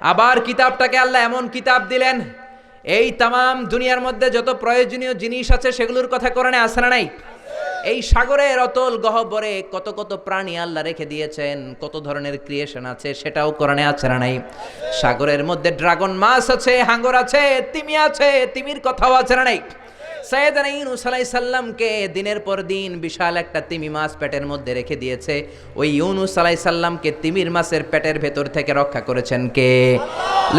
আবার কিতাবটাকে আল্লাহ এমন কিতাব দিলেন, এই তামাম দুনিয়ার মধ্যে যত প্রয়োজনীয় জিনিস আছে সেগুলোর কথা কোরআনে আসে না নাই? এই সাগরের অতল গহ্বরে কত কত প্রাণী আল্লাহ রেখে দিয়েছেন, কত ধরনের ক্রিয়েশন আছে সেটাও কোরআনে আছে না নাই? সাগরের মধ্যে ড্রাগন মাছ আছে, হাঙ্গর আছে, তিমি আছে, তিমির কথাও আছে না নাই? সৈয়দানা ইউনুস আলাইহিস সাল্লামকে দিনের পর দিন বিশাল একটা তিমি মাছ পেটের মধ্যে রেখে দিয়েছে। ওই ইউনুস আলাইহিস সাল্লামকে তিমির মাছের পেটের ভেতর থেকে রক্ষা করেছেন কে?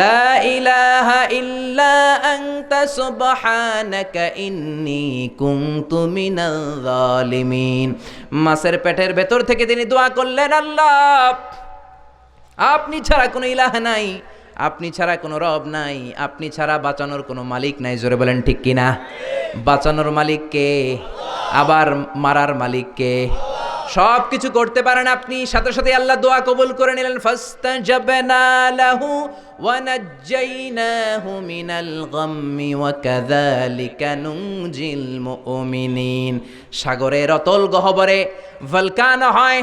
লা ইলাহা ইল্লা আনতা সুবহানাকা ইন্নী কুনতু মিনাল জালিমিন মাছের পেটের ভেতর থেকে তিনি দোয়া করলেন, আল্লাহ, আপনি ছাড়া কোনো ইলাহ নাই। আপনি ছাড়া কোনো রব নাই, আপনি ছাড়া বাঁচানোর কোনো মালিক নাই, জোরে বলেন ঠিক কিনা? বাঁচানোর মালিক কে? আবার মারার মালিক কে? সব কিছু করতে পারেন আপনি, সাথে সাথে আল্লাহ দোয়া কবুল করে নিলেন সাগরের অতল গহ্বরে ভলকান হয়,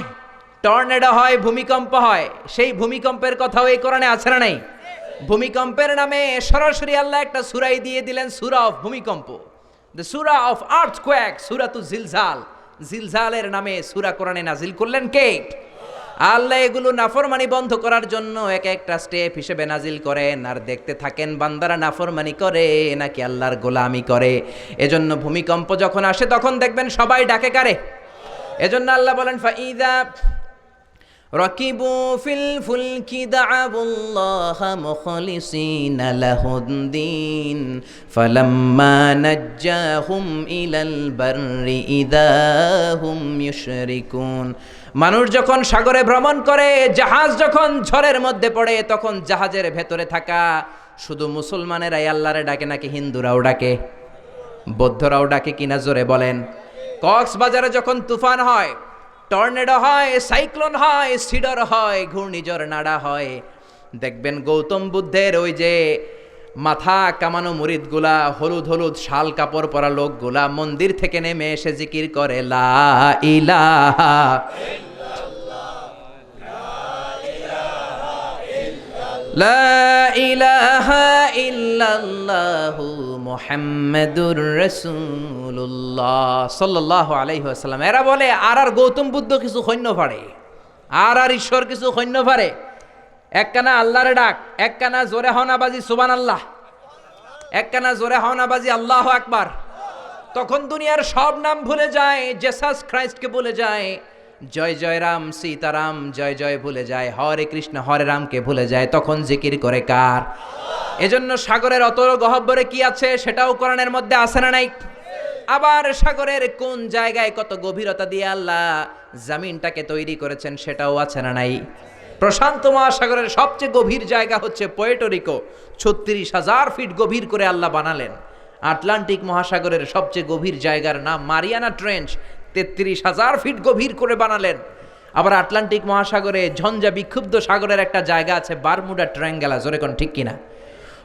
টর্নেডো হয়, ভূমিকম্প হয়। সেই ভূমিকম্পের কথাও এই কোরআনে আছে না নাই? ভূমিকম্পের নামে সরাসরি আল্লাহ একটা সুরাই দিয়ে দিলেন, সুরা অফ ভূমিকম্প। দ্য সুরা অফ আর্থ কোয়াক সুরা তু জিলঝাল জিলঝালের নামে সুরা কোরআনে নাজিল করলেন কে? আল্লাহ এগুলো নাফরমানি বন্ধ করার জন্য এক একটা স্টেপ হিসেবে নাজিল করেন। আর দেখতে থাকেন, বান্দারা নাফরমানি করে, নাকি আল্লাহর গোলামি করে। এজন্য ভূমিকম্প যখন আসে, তখন দেখবেন সবাই ডাকে কারে? এজন্য আল্লাহ বলেন ফাইদা ركبوا في الفلك دعوا الله مخلصين له الدين فلما نجاهم إلى البر إذا هم يشركون মানুষ যখন সাগরে ভ্রমণ করে জাহাজ যখন ঝড়ের মধ্যে পড়ে তখন জাহাজের ভেতরে থাকা শুধু মুসলমানেরাই আল্লাহরে ডাকে নাকি হিন্দুরাও ডাকে বৌদ্ধরাও ডাকে কিনা জোরে বলেন কক্সবাজারে যখন তুফান হয় টর্নেডো হয়, সাইক্লোন হয়, সিডর হয়, ঘূর্ণিঝড় নাড়া হয়। দেখবেন গৌতম বুদ্ধের ওই যে মাথা কামানো মুরিদগুলা, হলুদ হলুদ শাল কাপড় পরা লোকগুলা মন্দির থেকে নেমে এসে জিকির করে, লা ইলাহা লা ইলাহা ইল্লাল্লাহু মুহাম্মাদুর রাসূলুল্লাহ সাল্লাল্লাহু আলাইহি ওয়াসাল্লাম। এরা বলে, আর আর গৌতম বুদ্ধ কিছু সৈন্য ফাড়ে। আর আর ঈশ্বর কিছু সৈন্য ফাড়ে। একখানা আল্লাহরে ডাক, একখানা জোরে হনাবাজি সুবান আল্লাহ একখানা জোরে হনাবাজি আল্লাহ আকবার। তখন দুনিয়ার সব নাম ভুলে যায়, জেসাস খ্রাইস্টকে ভুলে যায় জয় জয় রাম সীতারাম, জয় জয় ভুলে যায়। হরে কৃষ্ণ, হরে রামকে ভুলে যায়। তখন জিকির করে কার? এজন্য সাগরের অত গহব্বরে কি আছে সেটাও কোরআনের মধ্যে আসে না নাই? আবার সাগরের কোন জায়গায় কত গভীরতা দিয়ে আল্লাহ জামিনটাকে তৈরি করেছেন সেটাও আছে না নাই? প্রশান্ত মহাসাগরের সবচেয়ে গভীর জায়গা হচ্ছে পোয়েটোরিকো ছত্রিশ হাজার ফিট গভীর করে আল্লাহ বানালেন। আটলান্টিক মহাসাগরের সবচেয়ে গভীর জায়গার নাম মারিয়ানা ট্রেঞ্চ। তেত্রিশ হাজার ফিট গভীর করে বানালেন। আবার আটলান্টিক মহাসাগরে ঝঞ্ঝা বিক্ষুব্ধ সাগরের একটা জায়গা আছে, বারমুডা ট্রায়াঙ্গেলা, জোরে কোন ঠিক কিনা?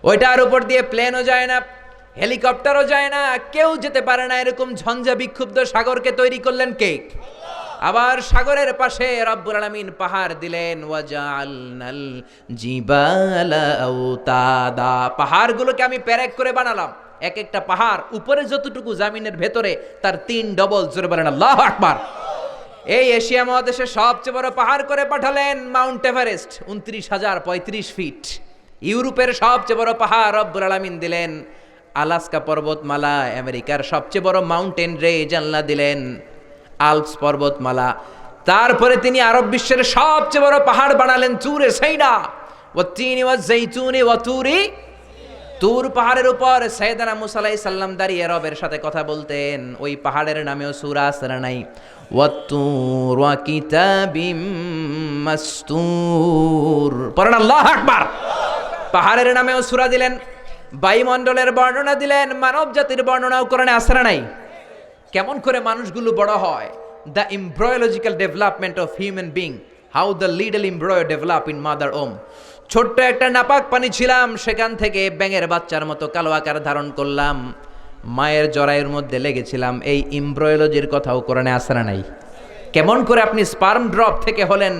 ওইটার উপর দিয়ে প্লেনও যায় না, হেলিকপ্টারও যায় না, কেউ যেতে পারে না, এরকম ঝঞ্ঝা বিক্ষুব্ধ সাগরকে তৈরি করলেন কে? আবার সাগরের পাশে রব্বুল আলামিন পাহাড় দিলেন ওয়াজালনাল জিবালা পাহাড়গুলোকে আমি প্যারেক করে বানালাম। এক একটা পাহাড় উপরে যতটুকু জামিনের ভেতরে, তার তিন ডবল জোরে বলেন আল্লাহ আকবার। এই এশিয়া মহাদেশে সবচেয়ে বড় পাহাড় করে পাঠালেন মাউন্ট এভারেস্ট, উনত্রিশ হাজার পঁয়ত্রিশ ফিট। ইউরোপের সবচেয়ে বড় পাহাড় রব্বুল আলামিন দিলেন, আলাস্কা পর্বতমালা, আমেরিকার সবচেয়ে বড় মাউন্টেন রেঞ্জ আল্লাহ দিলেন, আলপস পর্বতমালা। তারপরে তিনি আরব বিশ্বের সবচেয়ে বড় পাহাড় বানালেন চুরে সেইনা ও তিনি ও জৈতুনি ও তুরি তুর পাহাড়ের উপর সৈয়দানা মুসালাই সাল্লাম দাঁড়িয়ে রবের সাথে কথা বলতেন। ওই পাহাড়ের নামেও সুরা আসরা নাই। ওয়াতুর ওয়া কিতাবিম মাসতুর। আল্লাহ আকবার। পাহাড়ের নামেও সুরা দিলেন, বায়ুমণ্ডলের বর্ণনা দিলেন, মানব জাতির বর্ণনাও কোরআনে আসরা নাই? কেমন করে মানুষগুলো বড় হয়। The embryological development of human being how the little embryo develop in mother womb ছোট্ট একটা নাপাক পানি ছিলাম, সেখান থেকে ব্যাঙের বাচ্চার মতো কালো আকার ধারণ করলাম। মায়ের জরায়ের মধ্যে লেগেছিলাম, এই এমব্রয়োলজির কথাও কোরআনে আসরা নাই? কেমন করে আপনি স্পার্ম ড্রপ থেকে হলেন,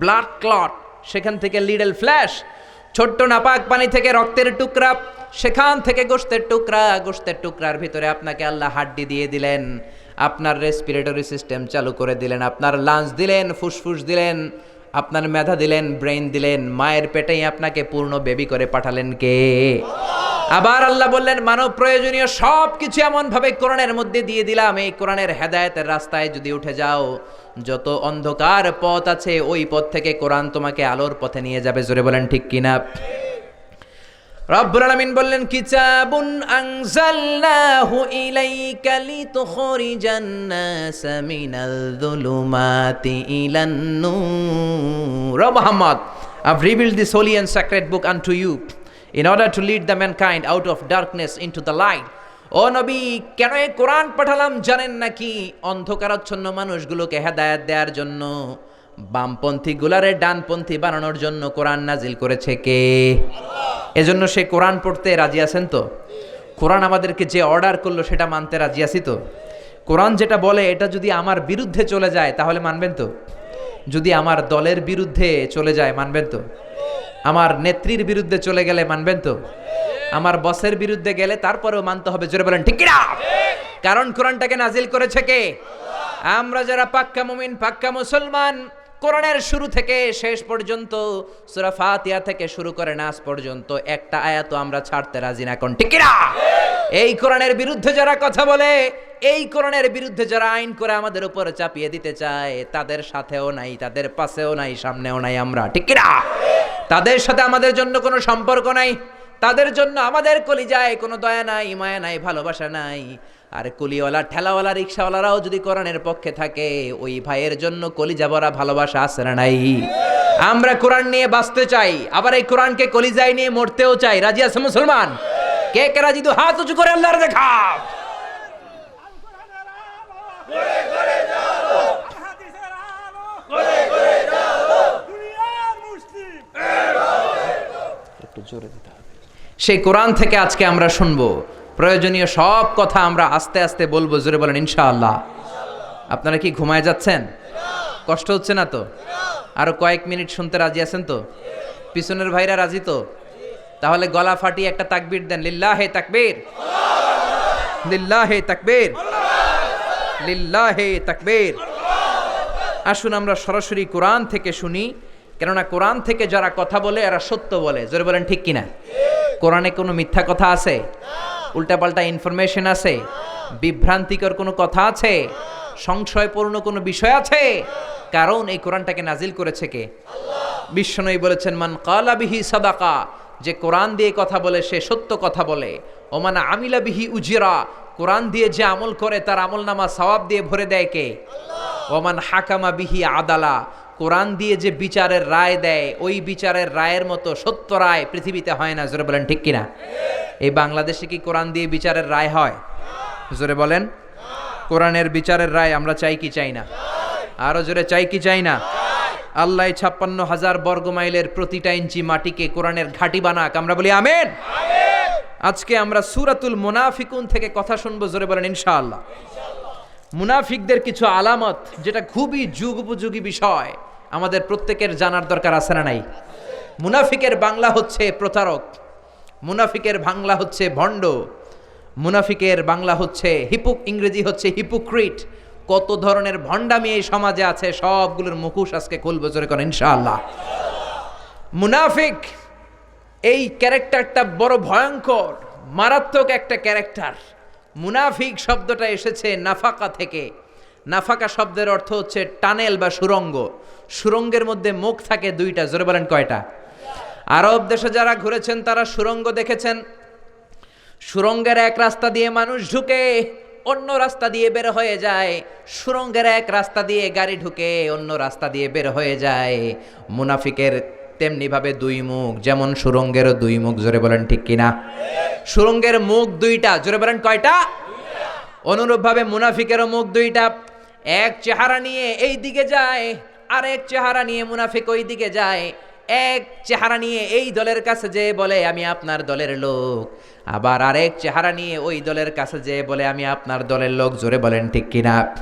ব্লাড ক্লট, সেখান থেকে লিডল ফ্ল্যাশ, ছোট্ট নাপাক পানি থেকে রক্তের টুকরা, সেখান থেকে গোস্তের টুকরা, গোস্তের টুকরার ভিতরে আপনাকে আল্লাহ হাড্ডি দিয়ে দিলেন, আপনার রেসপিরেটরি সিস্টেম চালু করে দিলেন, আপনার লাঞ্চ দিলেন, ফুসফুস দিলেন আপনার মেধা দিলেন ব্রেন দিলেন, মায়ের পেটেই আপনাকে পূর্ণ বেবি করে পাঠালেন কে? আবার আল্লাহ বললেন, মানব প্রয়োজনীয় সব কিছু এমনভাবে কোরআনের মধ্যে দিয়ে দিলাম। এই কোরআনের হেদায়তের রাস্তায় যদি উঠে যাও, যত অন্ধকার পথ আছে, ওই পথ থেকে কোরআন তোমাকে আলোর পথে নিয়ে যাবে। জোরে বলেন ঠিক কিনা? রব্বুল আলামিন বললেন, কিতাবুন আনজালনাহু ইলাইকা লিতুখরিজান নাস মিনাল যুলুমাতি ইলান নূর। Muhammad, I've revealed this holy and sacred book unto you in order to lead the mankind out of darkness into the light. ও নবী, কেন এই কোরআন পাঠালাম জানেন নাকি? অন্ধকারাচ্ছন্ন মানুষগুলোকে হেদায়েত দেওয়ার জন্য। বামপন্থী গুলারে ডানপন্থী বানানোর জন্য কোরআন নাজিল করেছে কে? এজন্য সে কোরআন পড়তে রাজি আছেন তো? কোরআন আমাদেরকে যে অর্ডার করল সেটা মানতে রাজি আছি তো? কোরআন যেটা বলে, এটা যদি আমার বিরুদ্ধে চলে যায়, তাহলে মানবেন তো? যদি আমার দলের বিরুদ্ধে চলে যায়, মানবেন তো? আমার নেত্রীর বিরুদ্ধে চলে গেলে, মানবেন তো? আমার বসের বিরুদ্ধে গেলে, তারপরেও মানতে হবে। জোরে বলেন, ঠিক কারণ কোরআনটাকে নাজিল করেছে কে? আমরা যারা পাক্কা মুমিন, পাক্কা মুসলমান কোরআনের শুরু থেকে শেষ পর্যন্ত, সূরা ফাতিহা থেকে শুরু করে নাস পর্যন্ত একটা আয়াত আমরা ছাড়তে রাজি না, কোন কিনা? এই কোরআনের বিরুদ্ধে যারা কথা বলে, এই কোরআনের বিরুদ্ধে যারা আইন করে আমাদের উপর চাপিয়ে দিতে চায়, তাদের সাথেও নাই, তাদের পাশেও নাই, সামনেও নাই আমরা, ঠিক কিনা? তাদের সাথে আমাদের জন্য কোনো সম্পর্ক নাই, তাদের জন্য আমাদের কলিজায় কোনো দয়া নাই, মায়া নাই, ভালোবাসা নাই। আর কুলিওয়ালা, ঠেলাওয়ালা, রিক্সাওয়ালারাও যদি কোরআনের পক্ষে থাকে, ওই ভাইয়ের জন্য কলিজা ভরা ভালোবাসা আছে না নাই? আমরা কোরআন নিয়ে বাঁচতে চাই, আবার এই কোরআনকে কলিজায় নিয়ে মরতেও চাই। রাজি আছে মুসলমান? কে কে রাজি? তো হাত উঁচু করে আল্লাহর দেখা। সেই কোরআন থেকে আজকে আমরা শুনব প্রয়োজনীয় সব কথা আমরা আস্তে আস্তে বলব, জোরে বলেন, ইনশাআল্লাহ। আপনারা কি ঘুমায় যাচ্ছেন? কষ্ট হচ্ছে না তো? আরও কয়েক মিনিট শুনতে রাজি আছেন তো? পিছনের ভাইরা রাজি তো? তাহলে গলা ফাটিয়ে একটা তাকবীর দেন লিল্লা হে তাকবির। লিল্লা হে লিল্লাহে লিল্লা হে তাকবীর। আসুন আমরা সরাসরি কোরআন থেকে শুনি, কেননা কোরআন থেকে যারা কথা বলে, এরা সত্য বলে। জোরে বলেন, ঠিক কিনা? কোরআনে কোনো মিথ্যা কথা আছে? উল্টাপাল্টা ইনফরমেশন আছে, বিভ্রান্তিকর কোনো কথা আছে, সংশয়পূর্ণ কোনো বিষয় আছে, কারণ এই কোরআনটাকে নাজিল করেছে কে? বিশ্বনয়ী বলেছেন, মান কালা বিহি সাদাকা যে কোরআন দিয়ে কথা বলে, সে সত্য কথা বলে। ওমান আমিলা বিহি উজিরা কোরআন দিয়ে যে আমল করে, তার আমল নামা সওয়াব দিয়ে ভরে দেয় কে? ওমান হাকামা বিহি আদালা কোরআন দিয়ে যে বিচারের রায় দেয়, ওই বিচারের রায়ের মতো সত্য রায় পৃথিবীতে হয় না, জোরে বলেন ঠিক কিনা? এই বাংলাদেশে কি কোরআন দিয়ে বিচারের রায় হয়? জোরে বলেন। কোরআনের বিচারের রায় আমরা চাই কি চাই না? আরও জোরে চাই কি চাই না? আল্লাহ ছাপ্পান্ন হাজার বর্গ মাইলের প্রতিটা ইঞ্চি মাটিকে কোরআনের ঘাটি বানাক। আমরা বলি আমেন। আজকে আমরা সুরাতুল মুনাফিকুন থেকে কথা শুনব, জোরে বলেন ইনশাআল্লাহ। মুনাফিকদের কিছু আলামত, যেটা খুবই যুগ উপযোগী বিষয়, আমাদের প্রত্যেকের জানার দরকার আছে না নাই? মুনাফিকের বাংলা হচ্ছে প্রতারক। মুনাফিকের বাংলা হচ্ছে ভণ্ড, মুনাফিকের বাংলা হচ্ছে হিপুক, ইংরেজি হচ্ছে হিপুক্রিট। কত ধরনের ভণ্ডামি এই সমাজে আছে, সবগুলোর মুখোশ আজকে খুলবো জোরে করেন ইনশাআল্লাহ। মুনাফিক, এই ক্যারেক্টারটা বড় ভয়ঙ্কর, মারাত্মক একটা ক্যারেক্টার। মুনাফিক শব্দটা এসেছে নাফাকা থেকে। নাফাকা শব্দের অর্থ হচ্ছে টানেল বা সুরঙ্গ। সুরঙ্গের মধ্যে মুখ থাকে দুইটা, জোরে বলেন কয়টা? আরব দেশে যারা ঘুরেছেন, তারা সুরঙ্গ দেখেছেন। সুরঙ্গের এক রাস্তা দিয়ে মানুষ ঢুকে, অন্য রাস্তা দিয়ে বের হয়ে যায়। সুরঙ্গের এক রাস্তা দিয়ে গাড়ি ঢুকে, অন্য রাস্তা দিয়ে বের হয়ে যায়। মুনাফিকের তেমনি ভাবে দুই মুখ, যেমন সুরঙ্গেরও দুই মুখ, জোরে বলেন ঠিক কিনা? সুরঙ্গের মুখ দুইটা, জোরে বলেন কয়টা? অনুরূপভাবে মুনাফিকেরও মুখ দুইটা। এক চেহারা নিয়ে এই দিকে যায় আর এক চেহারা নিয়ে মুনাফিক ওই দিকে যায়। এক চেহারা নিয়ে এই দলের কাছে যে বলে, আমি আপনার দলের লোক। আবার আরেক চেহারা নিয়ে ওই দলের কাছে যে বলে, আমি আপনার দলের লোক। জোরে বলেন, ঠিক কিনা?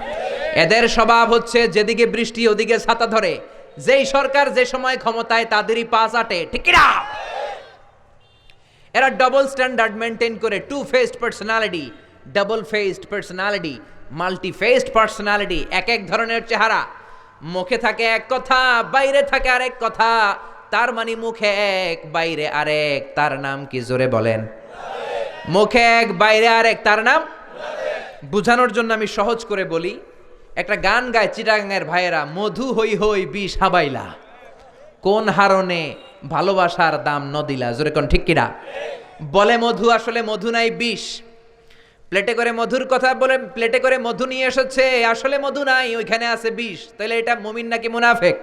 এদের স্বভাব হচ্ছে, যেদিকে বৃষ্টি ওদিকে ছাতা ধরে। যেই সরকার যে সময় ক্ষমতায়, তাদেরই পাশ আটে ঠিক কিনা? এরা ডবল স্ট্যান্ডার্ড মেনটেন করে two faced personality double faced personality multi faced personality এক এক ধরনের চেহারা। মুখে থাকে এক কথা, বাইরে থাকে আরেক কথা। তার মানে মুখে এক, বাইরে আরেক, তার নাম কি জোরে বলেন? মুখে এক, বাইরে আরেক, তার নাম? বুঝানোর জন্য আমি সহজ করে বলি, একটা গান গায় চিটাগাঙের ভাইয়েরা, মধু হই হই বিষ হাবাইলা, কোন হারণে ভালোবাসার দাম নদিলা জোরে কোন, ঠিক কিনা? বলে মধু, আসলে মধু নাই বিষ। প্লেটে করে মধুর কথা বলে, প্লেটে করে মধু নিয়ে এসেছে, আসলে মধু নাই, ওইখানে আছে বিষ। তাহলে এটা মমিন নাকি মুনাফেক?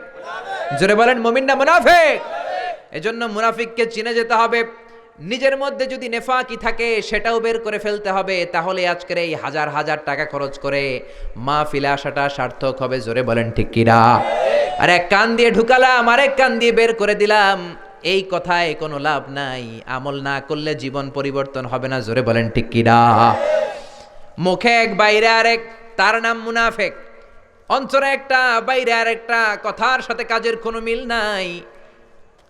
জোরে বলেন, মমিন না মুনাফেক? এজন্য মুনাফিককে চিনে যেতে হবে। নিজের মধ্যে যদি নেফাকি থাকে, সেটাও বের করে ফেলতে হবে। তাহলে আজকের এই হাজার হাজার টাকা খরচ করে মা ফিলে আসাটা সার্থক হবে। জোরে বলেন, ঠিক কিনা আর এক কান দিয়ে ঢুকালাম, আরেক কান দিয়ে বের করে দিলাম। এই কথায় কোনো লাভ নাই। আমল না করলে জীবন পরিবর্তন হবে না। জোরে বলেন, ঠিক কিনা মুখে এক বাইরে, আরেক, তার নাম মুনাফেক। অন্তরে একটা, বাইরে আর একটা কথার সাথে কাজের কোনো মিল নাই।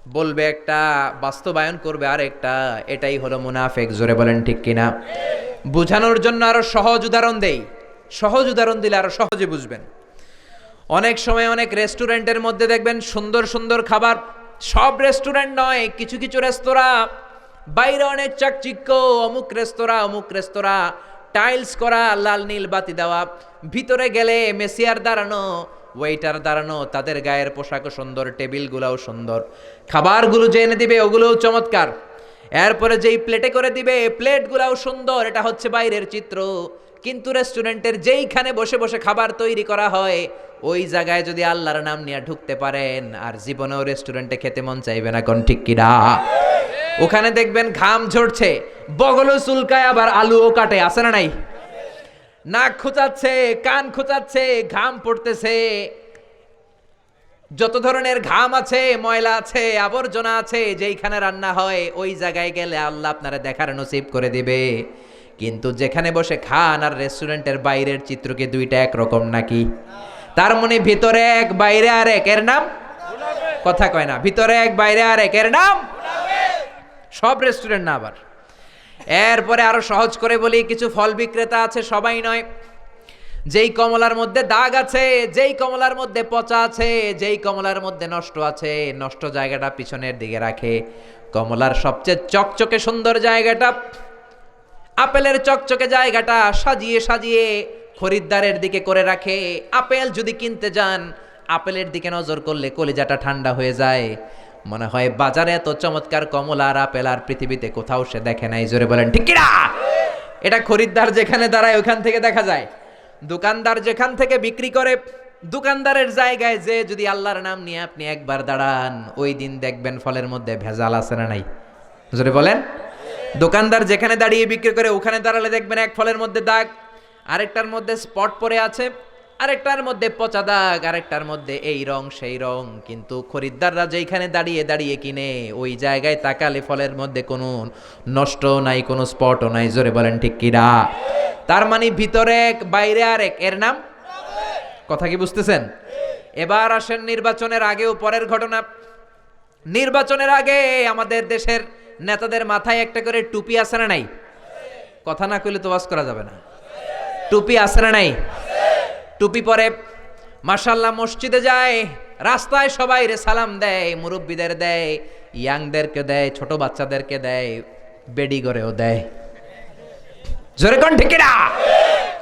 বলবে একটা, বাস্তবায়ন করবে আর একটা এটাই হলো মুনাফেক, জোরে বলেন ঠিক কিনা? বুঝানোর জন্য আরও সহজ উদাহরণ দেই। সহজ উদাহরণ দিলে আরও সহজে বুঝবেন। অনেক সময় অনেক রেস্টুরেন্টের মধ্যে দেখবেন সুন্দর সুন্দর খাবার, সব রেস্টুরেন্ট নয়, কিছু কিছু রেস্তোরাঁ, বাইরে অনেক চাকচিক্য, অমুক রেস্তোরাঁ অমুক রেস্তোরাঁ, টাইলস করা, লাল নীল বাতি দেওয়া ভিতরে গেলে মেসিয়ার দাঁড়ানো ওয়েটার দাঁড়ানো, তাদের গায়ের পোশাকও সুন্দর, টেবিলগুলোও সুন্দর। খাবারগুলো যে এনে দিবে, ওগুলোও চমৎকার। এরপরে যেই প্লেটে করে দিবে প্লেটগুলাও সুন্দর, এটা হচ্ছে বাইরের চিত্র। কিন্তু রেস্টুরেন্টের যেইখানে বসে বসে খাবার তৈরি করা হয়, ওই জায়গায় যদি আল্লাহর নাম নিয়ে ঢুকতে পারেন, আর জীবনেও রেস্টুরেন্টে খেতে মন চাইবে না, কোন ঠিক কিনা? ওখানে দেখবেন ঘাম ঝরছে, বগলও চুলকায়, আবার আলুও কাটে, আছে না নাই? নাক খোঁচাচ্ছে, কান খোঁচাচ্ছে, ঘাম পড়তেছে। যত ধরনের ঘাম আছে, ময়লা আছে, আবর্জনা আছে, যেইখানে রান্না হয়, ওই জায়গায় গেলে আল্লাহ আপনারা দেখার নসিব করে দিবে। কিন্তু যেখানে বসে খান আর রেস্টুরেন্টের বাইরের চিত্রকে দুইটা একরকম নাকি? তার মনে ভিতরে এক, বাইরে আর এক, এর নাম? কথা কয় না, ভিতরে এক, বাইরে আর এক, এর নাম? সব রেস্টুরেন্ট না আবার। এরপরে আরও সহজ করে বলি, কিছু ফল বিক্রেতা আছে, সবাই নয়। যেই কমলার মধ্যে দাগ আছে, যেই কমলার মধ্যে পচা আছে, যেই কমলার মধ্যে নষ্ট আছে, নষ্ট জায়গাটা পিছনের দিকে রাখে। কমলার সবচেয়ে চকচকে সুন্দর জায়গাটা, আপেলের চকচকে জায়গাটা সাজিয়ে সাজিয়ে খরিদ্দারের দিকে করে রাখে। আপেল যদি কিনতে যান, আপেলের দিকে নজর করলে কলিজাটা ঠান্ডা হয়ে যায়। মনে হয় বাজারে এত চমৎকার কমলা আর আপেল আর পৃথিবীতে কোথাও সে দেখে নাই। জোরে বলেন, ঠিক এটা খরিদ্দার যেখানে দাঁড়ায়, ওখান থেকে দেখা যায়। দোকানদার যেখান থেকে বিক্রি করে, দোকানদারের জায়গায় যে যদি আল্লাহর নাম নিয়ে আপনি একবার দাঁড়ান, ওই দিন দেখবেন ফলের মধ্যে ভেজাল আছে না নাই। জোরে বলেন, দোকানদার যেখানে দাঁড়িয়ে বিক্রি করে, ওখানে দাঁড়ালে দেখবেন এক ফলের মধ্যে দাগ, আরেকটার মধ্যে স্পট পড়ে আছে। আরেকটার মধ্যে পচা দাগ, আরেকটার মধ্যে এই রং, সেই রং। কিন্তু খরিদ্দাররা যেইখানে দাঁড়িয়ে দাঁড়িয়ে কিনে, ওই জায়গায় তাকালে ফলের মধ্যে কোনো নষ্ট নাই, কোনো স্পটও নাই। জোরে বলেন ঠিক কিরা তার মানে ভিতরে এক, বাইরে আরেক। এর নাম? কথা কি বুঝতেছেন? এবার আসেন নির্বাচনের আগেও পরের ঘটনা। নির্বাচনের আগে আমাদের দেশের নেতাদের মাথায় একটা করে টুপি আছে না নাই? কথা না কইলে তো বাস করা যাবে না। টুপি আছে না নাই? টুপি পরে মাসাল্লাহ মসজিদে যায়, রাস্তায় সবাই রে সালাম দেয়, মুরব্বীদের দেয়, ইয়াংদেরকে দেয়, ছোট বাচ্চাদেরকে দেয়, বেডি করেও দেয়। জোরে কণ্ঠে ঠিকিরা